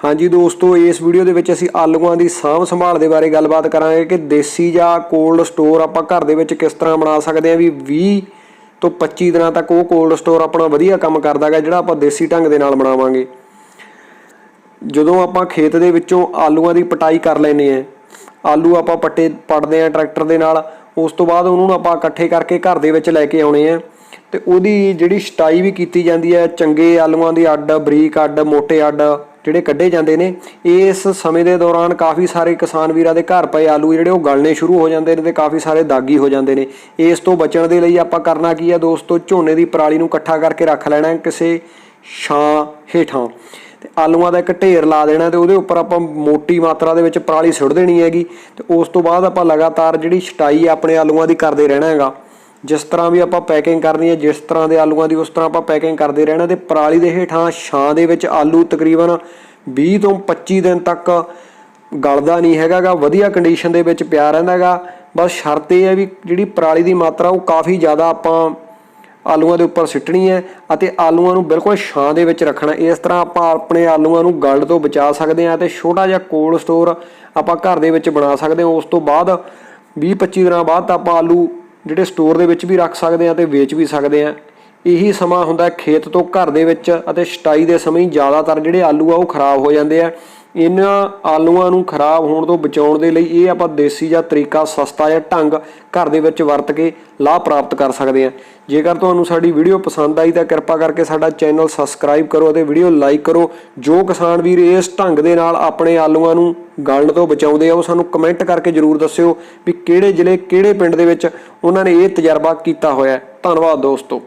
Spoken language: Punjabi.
ਹਾਂਜੀ ਦੋਸਤੋ, ਇਸ ਵੀਡੀਓ ਦੇ ਵਿੱਚ ਅਸੀਂ ਆਲੂਆਂ ਦੀ ਸਾਂਭ ਸੰਭਾਲ ਦੇ ਬਾਰੇ ਗੱਲਬਾਤ ਕਰਾਂਗੇ ਕਿ ਦੇਸੀ ਜਾਂ ਕੋਲਡ ਸਟੋਰ ਆਪਾਂ ਘਰ ਦੇ ਵਿੱਚ ਕਿਸ ਤਰ੍ਹਾਂ ਬਣਾ ਸਕਦੇ ਹਾਂ ਵੀ 20 ਤੋਂ 25 ਦਿਨਾਂ ਤੱਕ ਉਹ ਕੋਲਡ ਸਟੋਰ ਆਪਣਾ ਵਧੀਆ ਕੰਮ ਕਰਦਾ ਹੈਗਾ ਜਿਹੜਾ ਆਪਾਂ ਦੇਸੀ ਢੰਗ ਦੇ ਨਾਲ ਬਣਾਵਾਂਗੇ। ਜਦੋਂ ਆਪਾਂ ਖੇਤ ਦੇ ਵਿੱਚੋਂ ਆਲੂਆਂ ਦੀ ਪਟਾਈ ਕਰ ਲੈਨੇ ਆ ਆਲੂ ਆਪਾਂ ਪੱਟੇ ਪੜਦੇ ਆ ਟਰੈਕਟਰ ਦੇ ਨਾਲ, ਉਸ ਤੋਂ ਬਾਅਦ ਉਹਨੂੰ ਆਪਾਂ ਇਕੱਠੇ ਕਰਕੇ ਘਰ ਦੇ ਵਿੱਚ ਲੈ ਕੇ ਆਉਣੇ ਆ ਤੇ ਉਹਦੀ ਜਿਹੜੀ ਸਟਾਈ ਵੀ ਕੀਤੀ ਜਾਂਦੀ ਹੈ, ਚੰਗੇ ਆਲੂਆਂ ਦੀ ਅੱਡ, ਬਰੀਕ ਅੱਡ ਮੋٹے ਅੱਡ ਜਿਹੜੇ ਕੱਢੇ ਜਾਂਦੇ ਨੇ, ਇਸ ਸਮੇਂ ਦੇ ਦੌਰਾਨ ਕਾਫੀ ਸਾਰੇ ਕਿਸਾਨ ਵੀਰਾਂ ਦੇ ਘਰ ਪਏ ਆਲੂ ਜਿਹੜੇ ਉਹ ਗਲਣੇ ਸ਼ੁਰੂ ਹੋ ਜਾਂਦੇ ਨੇ ਤੇ ਕਾਫੀ ਸਾਰੇ ਦਾਗੀ ਹੋ ਜਾਂਦੇ ਨੇ। ਇਸ ਤੋਂ ਬਚਣ ਦੇ ਲਈ ਆਪਾਂ ਕਰਨਾ ਕੀ ਹੈ ਦੋਸਤੋ, ਝੋਨੇ ਦੀ ਪਰਾਲੀ ਨੂੰ ਇਕੱਠਾ ਕਰਕੇ ਰੱਖ ਲੈਣਾ ਕਿਸੇ ਛਾਂ ਹੇਠਾਂ। ਤੇ ਆਲੂਆਂ ਦਾ ਇੱਕ ਢੇਰ ਲਾ ਦੇਣਾ ਤੇ ਉਹਦੇ ਉੱਪਰ ਆਪਾਂ ਮੋਟੀ ਮਾਤਰਾ ਦੇ ਵਿੱਚ ਪਰਾਲੀ ਸੁੱਟ ਦੇਣੀ ਹੈਗੀ। ਤੇ ਉਸ ਤੋਂ ਬਾਅਦ ਆਪਾਂ ਲਗਾਤਾਰ ਜਿਹੜੀ ਛਟਾਈ ਆਪਣੇ ਆਲੂਆਂ ਦੀ ਕਰਦੇ ਰਹਿਣਾ ਹੈਗਾ। ਜਿਸ ਤਰ੍ਹਾਂ ਵੀ ਆਪਾਂ ਪੈਕਿੰਗ ਕਰਨੀ ਹੈ, ਜਿਸ ਤਰ੍ਹਾਂ ਦੇ ਆਲੂਆਂ ਦੀ, ਉਸ ਤਰ੍ਹਾਂ ਆਪਾਂ ਪੈਕਿੰਗ ਕਰਦੇ ਰਹਿਣਾ ਤੇ ਪਰਾਲੀ ਦੇ ਹੇਠਾਂ ਛਾਂ ਦੇ ਵਿੱਚ ਆਲੂ ਤਕਰੀਬਨ 20 ਤੋਂ 25 ਦਿਨ ਤੱਕ ਗਲਦਾ ਨਹੀਂ ਹੈਗਾਗਾ, ਵਧੀਆ ਕੰਡੀਸ਼ਨ ਦੇ ਵਿੱਚ ਪਿਆ ਰਹਿੰਦਾਗਾ। ਬਸ ਸ਼ਰਤ ਇਹ ਹੈ ਵੀ ਜਿਹੜੀ ਪਰਾਲੀ ਦੀ ਮਾਤਰਾ, ਉਹ ਕਾਫੀ ਜ਼ਿਆਦਾ ਆਪਾਂ ਆਲੂਆਂ ਦੇ ਉੱਪਰ ਸਿੱਟਣੀ ਹੈ ਅਤੇ ਆਲੂਆਂ ਨੂੰ ਬਿਲਕੁਲ ਛਾਂ ਦੇ ਵਿੱਚ ਰੱਖਣਾ ਇਸ ਤਰ੍ਹਾਂ ਆਪਾਂ ਆਪਣੇ ਆਲੂਆਂ ਨੂੰ ਗਲਡ ਤੋਂ ਬਚਾ ਸਕਦੇ ਹਾਂ ਤੇ ਛੋਟਾ ਜਿਹਾ ਕੋਲਡ ਸਟੋਰ ਆਪਾਂ ਘਰ ਦੇ ਵਿੱਚ ਬਣਾ ਸਕਦੇ ਹਾਂ। ਉਸ ਤੋਂ ਬਾਅਦ 20-25 ਦਿਨਾਂ ਬਾਅਦ ਤਾਂ ਆਪਾਂ ਆਲੂ ਜਿਹੜੇ ਸਟੋਰ ਦੇ ਵਿੱਚ ਵੀ ਰੱਖ ਸਕਦੇ ਹਾਂ ਤੇ ਵੇਚ ਵੀ ਸਕਦੇ ਹਾਂ ਇਹੀ ਸਮਾਂ ਹੁੰਦਾ ਖੇਤ ਤੋਂ ਘਰ ਦੇ ਵਿੱਚ ਅਤੇ ਛਟਾਈ ਦੇ ਸਮੇਂ ਜ਼ਿਆਦਾਤਰ ਜਿਹੜੇ ਆਲੂ ਆ ਉਹ ਖਰਾਬ ਹੋ ਜਾਂਦੇ ਆ। ਇਹਨਾਂ ਆਲੂਆਂ ਨੂੰ ਖਰਾਬ ਹੋਣ ਤੋਂ ਬਚਾਉਣ ਦੇ ਲਈ ਇਹ ਆਪਾਂ ਦੇਸੀ ਜਾਂ ਤਰੀਕਾ ਸਸਤਾ ਜਾਂ ਢੰਗ ਘਰ ਦੇ ਵਿੱਚ ਵਰਤ ਕੇ ਲਾਭ ਪ੍ਰਾਪਤ ਕਰ ਸਕਦੇ ਹਾਂ ਜੇਕਰ ਤੁਹਾਨੂੰ ਸਾਡੀ ਵੀਡੀਓ ਪਸੰਦ ਆਈ ਤਾਂ ਕਿਰਪਾ ਕਰਕੇ ਸਾਡਾ ਚੈਨਲ ਸਬਸਕ੍ਰਾਈਬ ਕਰੋ ਅਤੇ ਵੀਡੀਓ ਲਾਈਕ ਕਰੋ। ਜੋ ਕਿਸਾਨ ਵੀਰ ਇਸ ਢੰਗ ਦੇ ਨਾਲ ਆਪਣੇ ਆਲੂਆਂ ਨੂੰ ਗਲਣ ਤੋਂ ਬਚਾਉਂਦੇ ਆ, ਉਹ ਸਾਨੂੰ ਕਮੈਂਟ ਕਰਕੇ ਜਰੂਰ ਦੱਸਿਓ ਵੀ ਕਿਹੜੇ ਜ਼ਿਲ੍ਹੇ, ਕਿਹੜੇ ਪਿੰਡ ਦੇ ਵਿੱਚ ਉਹਨਾਂ ਨੇ ਇਹ ਤਜਰਬਾ ਕੀਤਾ ਹੋਇਆ ਧੰਨਵਾਦ ਦੋਸਤੋ।